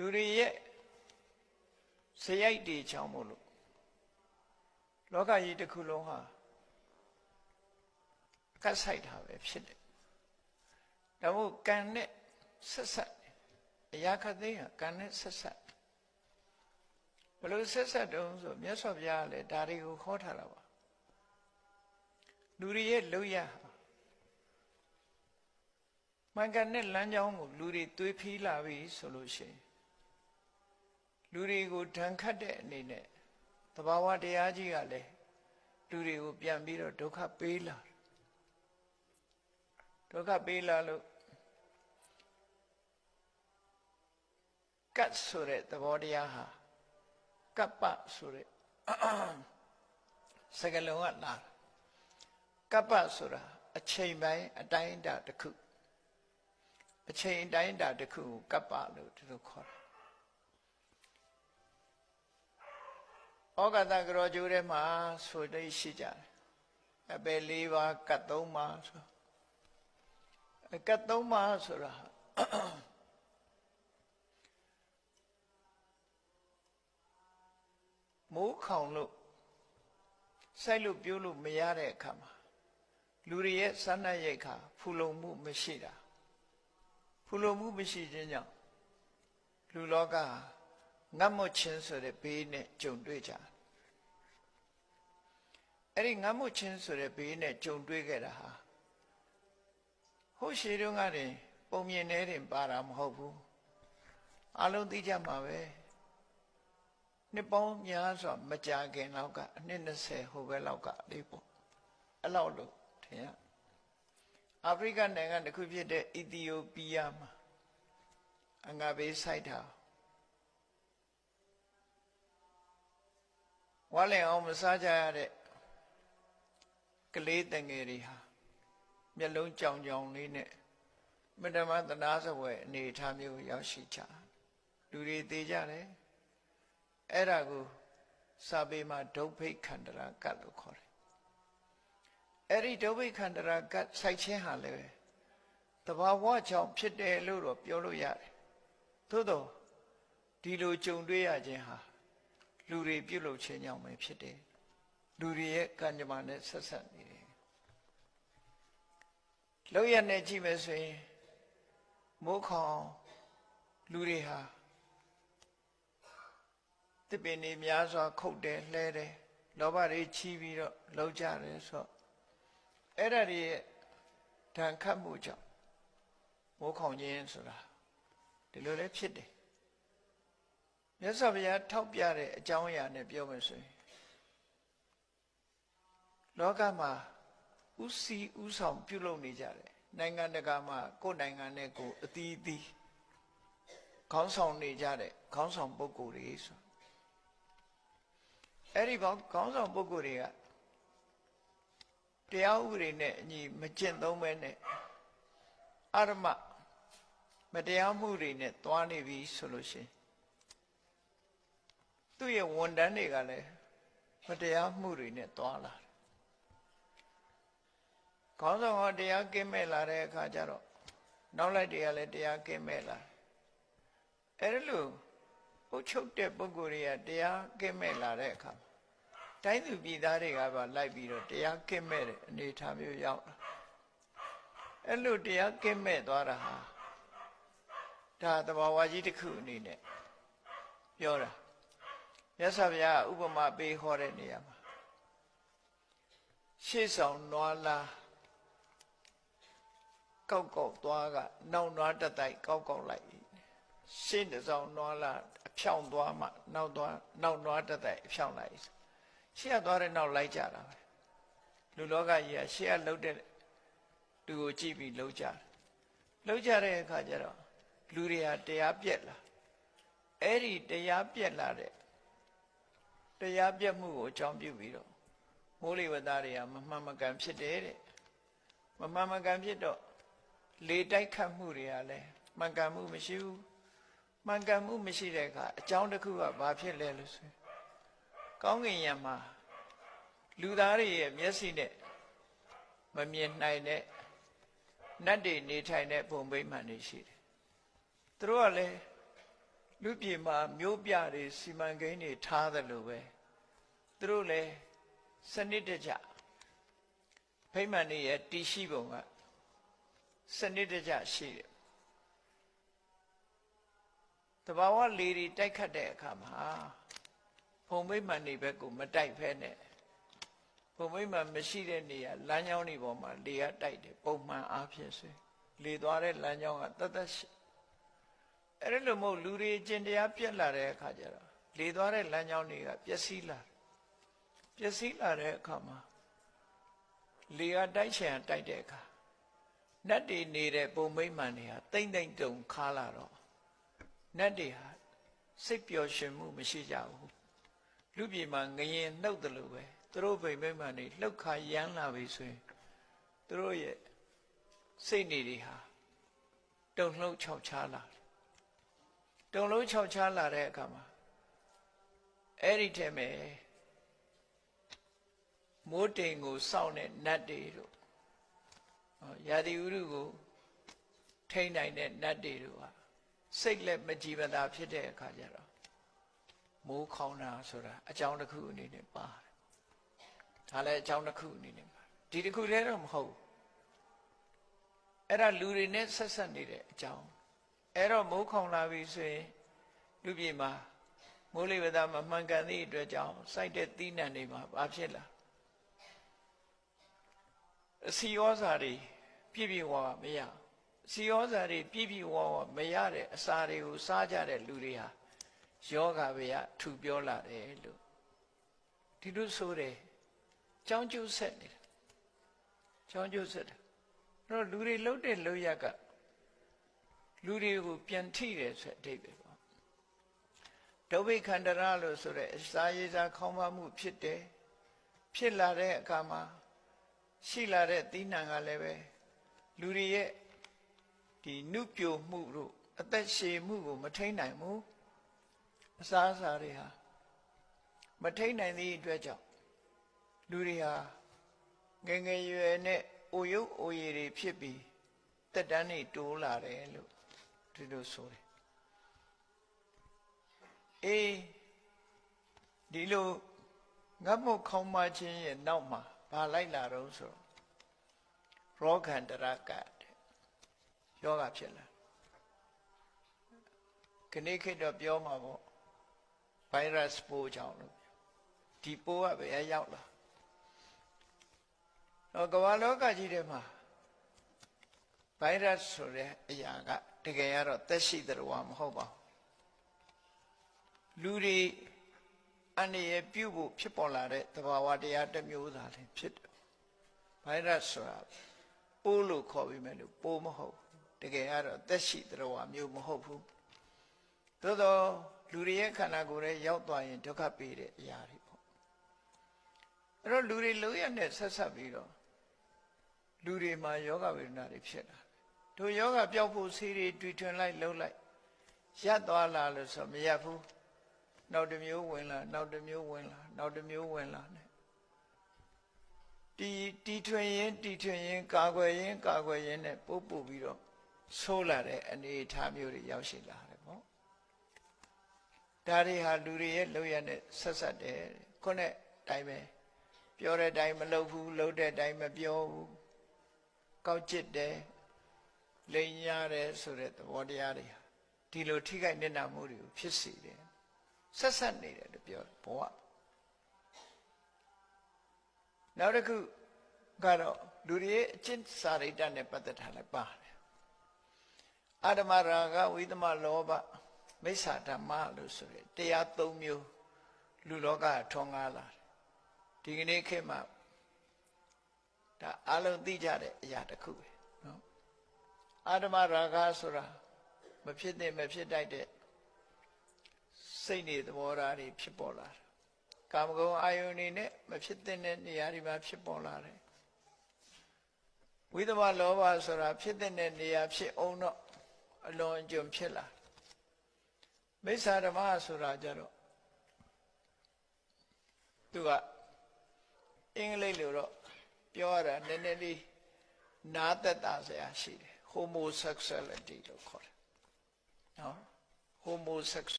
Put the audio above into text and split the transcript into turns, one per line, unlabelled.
လူတွေရဲ့ဇယိုက်တွေချောင်းမို့လို့လောကကြီးတစ်ခုလုံးဟာကတ်ဆိုင်တာပဲဖြစ်တယ်ဒါမို့ကံနဲ့ဆက်ဆက်တယ်အရာခသိန်းဟာကံနဲ့ဆက်ဆက်တယ်ဘယ်လိုဆက်ဆက်တုံးဆိုမြတ်စွာဘုရားကလည်းဒါတွေကိုခေါ်ထားတာပါလူတွေရဲ့လုံရဟာမှန်ကန်တဲ့လမ်းကြောင်းကိုလူတွေသွေးဖီးလာပြီဆိုလို့ရှိရင် လူတွေကိုဓာန်ခတ်တဲ့အနေနဲ့သဘာဝတရားကြီးကလည်းလူတွေကိုပြန်ပြီးတော့ဒုက္ခပေးလာဒုက္ခပေးလာလို့ကတ်ဆိုတဲ့သဘောတရားဟာကပ္ပဆိုတဲ့စကလုံးကလာတာကပ္ပဆိုတာအချိန်ပိုင်းအတိုင်းအတာတစ်ခုအချိန်အတိုင်းအတာတစ်ခုကိုကပ္ပလို့သူတို့ခေါ်တာ ဩဃတကရောကျိုးထဲမှာဆိုတဲ့ရှိကြတယ်အပယ်၄ပါးကတ်၃ပါးဆိုအကတ်၃ပါးဆိုတာမိုးခေါင်လို့စိုက်လို့ပြိုးလို့မရတဲ့အခါမှာလူတွေရဲ့စမ်းနှက်ရိတ်ခါဖူလုံမှုမရှိတာဖူလုံမှုမရှိခြင်းကြောင့်လူလောက ငတ်မွတ်ခြင်းဆိုတဲ့ဘေးနဲ့ကြုံတွေ့ကြတယ်အဲ့ဒီငတ်မွတ်ခြင်းဆိုတဲ့ဘေးနဲ့ကြုံတွေ့ခဲ့တာဟာဟိုရှိတုန်းကတည်းပုံမြင်နေတယ်ပါတာမဟုတ်ဘူးအလုံးသိကြမှာပဲနှစ်ပေါင်းများစွာမကြာခင်တော့ကအနှစ်20ဟိုဘက်လောက်ကလေးပေါ့အဲ့လောက်လို့ထင်ရအာဖရိကနိုင်ငံတစ်ခုဖြစ်တဲ့အီသီယိုးပီးယားမှာအငါဘေးဆိုင်တာ ဝါလင်အောင်မစားကြရတဲ့ကလေးတငယ်တွေဟာမျက်လုံးကြောင်ကြောင်လေးနဲ့မတမသနာစဝဲအနေထားမျိုးရောက်ရှိကြလူတွေသေးကြတယ်အဲ့ဒါကိုစာပေမှာဒုဗ္ဗိခန္တရာကတ်လို့ခေါ်တယ်အဲ့ဒီဒုဗ္ဗိခန္တရာကတ်စိုက်ခြင်းဟာလည်းတဘာဝကြောင့်ဖြစ်တယ်လို့တော့ပြောလို့ရတယ်သို့တော့ဒီလိုကြုံတွေ့ရခြင်းဟာ လူတွေပြုလုပ်ခြင်းကြောင့်ပဲဖြစ်တယ်လူတွေရဲ့ကံကြမ္မာနဲ့ဆက်ဆက်နေတယ်လောက်ရနဲ့ကြည့်မယ်ဆိုရင်မိုးခေါင်လူတွေဟာတပင်နေများစွာ ခုတ်တယ်လှဲတယ်လောဘတွေချီးပြီးတော့လောက်ကြတယ်ဆိုတော့အဲ့ဒါတွေရဲ့ဓာန်ခတ်မှုကြောင့်မိုးခေါင်ခြင်းဆိုတာဒီလိုလည်းဖြစ်တယ် မြတ်စွာဘုရားထောက်ပြတဲ့အကြောင်းအရာနဲ့ပြောမယ်ဆိုရင်လောကမှာဥစီဥဆောင်ပြုလုပ်နေကြတယ်နိုင်ငံတကာမှာကိုယ်နိုင်ငံနဲ့ကိုယ်အသီးသီးခေါင်းဆောင်နေကြတဲ့ခေါင်းဆောင်ပုဂ္ဂိုလ်တွေဆိုအဲ့ဒီခေါင်းခေါင်းဆောင်ပုဂ္ဂိုလ်တွေကတရားဥပဒေနဲ့အညီမကျင့်သုံးပဲနဲ့အရမမတရားမှုတွေနဲ့တွားနေပြီဆိုလို့ရှိရင် သူ့ရဲ့ဝန်တန်းတွေကလည်းမတရားမှုတွေနဲ့တွားလာတယ်ခေါင်းဆောင်ကတရားကင်းမဲ့လာတဲ့အခါကျတော့နောက်လိုက်တွေကလည်းတရားကင်းမဲ့လာအဲ့ဒါလို့အုတ်ချုပ်တဲ့ပုဂ္ဂိုလ်တွေကတရားကင်းမဲ့လာတဲ့အခါတိုင်းသူပြည်သားတွေကပါလိုက်ပြီးတော့တရားကင်းမဲ့တဲ့အနေအထားမျိုးရောက်လာအဲ့လိုတရားကင်းမဲ့သွားတာဟာဒါသဘာဝကြီးတစ်ခုအနေနဲ့ပြောတာ မြတ်စွာဘုရားဥပမာပေးဟောတဲ့နေရာမှာရှေ့ဆောင်နွားလားကောက်ကောက်သွားကနောက်နွားတက်တိုက်ကောက်ကောက်လိုက်ရှင်းတစ်ဆောင်နွားလာအဖြောင်သွားမှနောက်သွားနောက်နွားတက်တိုက်အဖြောင်လိုက်ရှေ့ကသွားတဲ့နောက်လိုက်ကြတာပဲလူလောကကြီးကရှေ့ကလှုပ်တဲ့သူကိုကြည့်ပြီးလှုပ်ကြတယ်လှုပ်ကြတဲ့အခါကျတော့လူတွေဟာတရားပြက်လာအဲ့ဒီတရားပြက်လာတဲ့ တရားပြက်မှုကိုအကြောင်းပြုပြီးတော့မိုးလေဝသတွေကမမှန်မကန်ဖြစ်တယ်တဲ့မမှန်မကန်ဖြစ်တော့လေတိုက်ခတ်မှုတွေကလည်းမှန်ကန်မှုမရှိဘူးမှန်ကန်မှုမရှိတဲ့အခါအကြောင်းတစ်ခုကဘာဖြစ်လဲလို့ဆိုရင်ကောင်းကင်ယံမှာလူသားတွေရဲ့မျက်စိနဲ့မမြင်နိုင်တဲ့နတ်တွေနေထိုင်တဲ့ဘုံဗိမာန်တွေရှိတယ်သူတို့ကလည်း လူပြည်မှာမျိုးပြတွေစီမံကိန်းတွေထားတယ်လို့ပဲသူတို့လည်းစနစ်တကျဖိမှန်နေရဲ့တည်ရှိပုံကစနစ်တကျရှိတယ်တဘာဝလေတွေတိုက်ခတ်တဲ့အခါမှာဖုံမိမှန်နေဘက်ကိုမတိုက်ဖဲနဲ့ဖုံမိမှန်မရှိတဲ့နေရာလမ်းကြောင်းတွေပေါ်မှာလေကတိုက်တယ်ပုံမှန်အားဖြင့်ဆိုရင်လေသွားတဲ့လမ်းကြောင်းကတသက်ရှိ အဲ့ဒါလို့မဟုတ်လူတွေကျင်တရားပြက်လာတဲ့အခါကျတော့လေသွားတဲ့လမ်းကြောင်းတွေကပျက်စီးလာတယ်ပျက်စီးလာတဲ့အခါမှာလေကတိုက်ချင်တိုက်တဲ့အခါနတ်တွေနေတဲ့ပုံမိမ့်မှန်တွေဟာတိမ့်တိမ့်တုံခါလာတော့နတ်တွေဟာစိတ်ပျော်ရွှင်မှုမရှိကြဘူးလူပြည်မှာငရင်နှုတ်တယ်လို့ပဲသူတို့ပိမ့်မိမ့်မှန်တွေလှုပ်ခါရမ်းလာပြီဆိုရင်သူတို့ရဲ့စိတ်နေတွေဟာတုံလှုပ်ခြောက်ခြားလာတယ် တုံလှုပ်ခြောက်ခြားလာတဲ့အခါမှာအဲ့ဒီထဲမှာမိုးတိမ်ကိုစောင့်တဲ့နတ်တွေတို့ဟောရာသီဥတုကိုထိန်းနိုင်တဲ့နတ်တွေတို့ဟာစိတ်လက်မကြည်မသာဖြစ်တဲ့အခါကျတော့မိုးခေါင်းတာဆိုတာအကြောင်းတစ်ခုအနေနဲ့ပါတယ်ဒါလည်းအကြောင်းတစ်ခုအနေနဲ့ပါတယ်ဒီတစ်ခုလည်းတော့မဟုတ်ဘူးအဲ့ဒါလူတွေနဲ့ဆက်ဆက်နေတဲ့အကြောင်း အဲ့တော့မိုးခေါင်လာပြီဆိုရင်လူပြည်မှာမိုးလေဝသမမှန်ကန်သည့်အတွက်ကြောင့်စိုက်တဲ့သီးနှံတွေမှာဘာဖြစ်လာအစီရောစာတွေပြည့်ပြည့်ဝဝမရအစီရောစာတွေပြည့်ပြည့်ဝဝမရတဲ့အစာတွေကိုစားကြတဲ့လူတွေဟာယောဂဗျာထူပြောလာတယ်လို့ဒီလိုဆိုတယ်ကြောင်းကျုပ်ဆက်နေတာကြောင်းကျုပ်ဆက်တယ်အဲ့တော့လူတွေလှုပ်တဲ့လှုပ်ရက်က လူတွေကိုပြန်ထိတယ်ဆိုတဲ့အဓိပ္ပာယ်ပေါ့ဒုဗိခန္တရလို့ဆိုတဲ့အစာရည်စာခေါင်းမမှုဖြစ်တယ်ဖြစ်လာတဲ့အခါမှာရှိလာတဲ့သီးနှံကလည်းပဲလူတွေရဲ့ဒီနုပြိုမှုတို့အသက်ရှည်မှုကို မထိန်နိုင်ဘူးအစာအစာတွေဟာမထိန်နိုင်သည့်အတွက်ကြောင့်လူတွေဟာငယ်ငယ်ရွယ်နဲ့အိုရုပ်အိုရည်တွေဖြစ်ပြီးတက်တန်းတွေတိုးလာတယ်လို့ ဒီလိုဆိုတယ်အေးဒီလိုငတ်မုတ်ခေါင်းမခြင်းရဲ့နောက်မှာဘာလိုက်လာတော့ဆိုရောခန္တရကတ်ယောဂဖြစ်လာခဏခေတ်တော့ပြောမှာပေါ့ဗိုင်းရပ်စ်ပိုးကြောင့်လို့ဒီပိုးကဘယ်ရောက်လာတော့ကမ္ဘာလောကကြီးထဲမှာဗိုင်းရပ်စ်ဆိုတဲ့အရာက တကယ်ကတော့သက်ရှိတဲ့ဝါမဟုတ်ပါဘူးလူတွေအန္တရာယ်ပြုဖို့ဖြစ်ပေါ်လာတဲ့သဘာဝတရားတစ်မျိုးသာလည်းဖြစ်တယ်ဗိုင်းရပ်စ်ဆိုတာပိုးလို့ခေါ်ပြီးမယ်လို့ပိုးမဟုတ်တကယ်ကတော့သက်ရှိတဲ့ဝါမျိုးမဟုတ်ဘူးသို့တော့လူတွေရဲ့ခန္ဓာကိုယ်ရဲ့ရောက်သွားရင်ဒုက္ခပေးတဲ့အရာတွေပေါ့အဲ့တော့လူတွေလုံးရနဲ့ဆက်ဆက်ပြီးတော့လူတွေမှာယောဂဝေဒနာတွေဖြစ်လာ တို့ယောဂပျောက်ဖို့ဆေးတွေတွေ့ထွင်လိုက်လှုပ်လိုက်ရပ်သွားလာလို့ဆိုမရပ်ဘူးနောက်တစ်မျိုးဝင်လာနောက်တစ်မျိုးဝင်လာနောက်တစ်မျိုးဝင်လာနဲ့တီတီထွင်ရင်တီထွင်ရင်ကာကွယ်ရင်ကာကွယ်ရင်နဲ့ပို့ပို့ပြီးတော့ဆိုးလာတဲ့အနေအထားမျိုးတွေရောက်ရှိလာတယ်ပေါ့ဒါတွေဟာလူတွေရဲ့လောက်ရတဲ့ဆက်ဆက်တယ်ခုနဲ့တိုင်းပဲပြောတဲ့အတိုင်းမလုပ်ဘူးလုပ်တဲ့အတိုင်းမပြောဘူးကောက်ကျစ်တယ် လိန်ရတယ်ဆိုတဲ့သဘောတရားတွေဟာဒီလိုထိခိုက်နေတာမှုတွေကိုဖြစ်စေတယ်ဆက်ဆက်နေတယ်လို့ပြောဘဝနောက်တစ်ခုကတော့လူတွေရဲ့အကျင့်စာရိတ္တနဲ့ပတ်သက်တာလည်းပါတယ်အာဓမရာဂဝိသမလောဘမိစ္ဆာဓမ္မလို့ဆိုရယ်တရား၃မျိုးလူလောကထွန်းကားလာတယ်ဒီကနေ့ခေတ်မှာဒါအလုံးသိကြတဲ့အရာတစ်ခုပဲနော် အာဓမရာဂဆိုတာမဖြစ်တဲ့မဖြစ်တတ်တဲ့စိတ်နေသဘောထားတွေဖြစ်ပေါ်လာတယ်ကာမဂုဏ်အာယုန်တွေနဲ့မဖြစ်တဲ့နေရာတွေမှာဖြစ်ပေါ်လာတယ်ဝိသမလောဘဆိုတာဖြစ်တဲ့နေရာဖြစ်အောင်တော့အလွန်အကျွံဖြစ်လာမိစ္ဆာဓမ္မဆိုတာကြတော့သူကအင်္ဂလိပ်လိုတော့ပြောရတာနည်းနည်းလေးနားသက်တာဆရာရှိတယ် homosexuality လို့ခေါ်တယ်နော် homosexual